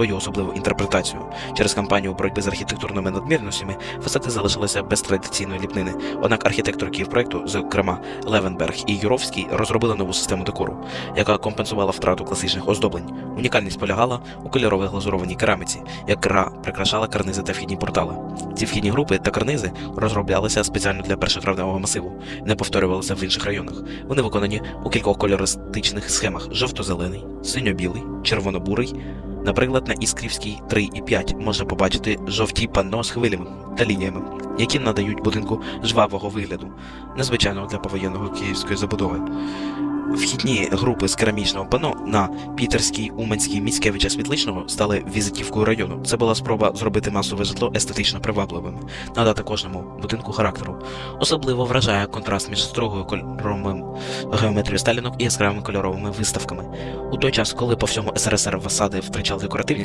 свою особливу інтерпретацію. Через кампанію боротьби з архітектурними надмірностями фасади залишилися без традиційної ліпнини. Однак архітектори Київпроекту, зокрема Левенберг і Юровський, розробили нову систему декору, яка компенсувала втрату класичних оздоблень. Унікальність полягала у кольоровій глазурованій кераміці, яка прикрашала карнизи та вхідні портали. Ці вхідні групи та карнизи розроблялися спеціально для першотравневого масиву, не повторювалися в інших районах. Вони виконані у кількох кольористичних схемах: жовто-зелений, синьо-білий, червоно-бурий. Наприклад, на Іскрівській 3 і 5 можна побачити жовті панно з хвилями та лініями, які надають будинку жвавого вигляду, незвичайного для повоєнного київської забудови. Вхідні групи з керамічного пано на Пітерській, Уманській, Міцкевича Світличного стали візитівкою району. Це була спроба зробити масове житло естетично привабливим, надати кожному будинку характеру. Особливо вражає контраст між строгою кольоровим геометрією сталінок і яскравими кольоровими виставками. У той час, коли по всьому СРСР фасади втрачали декоративність,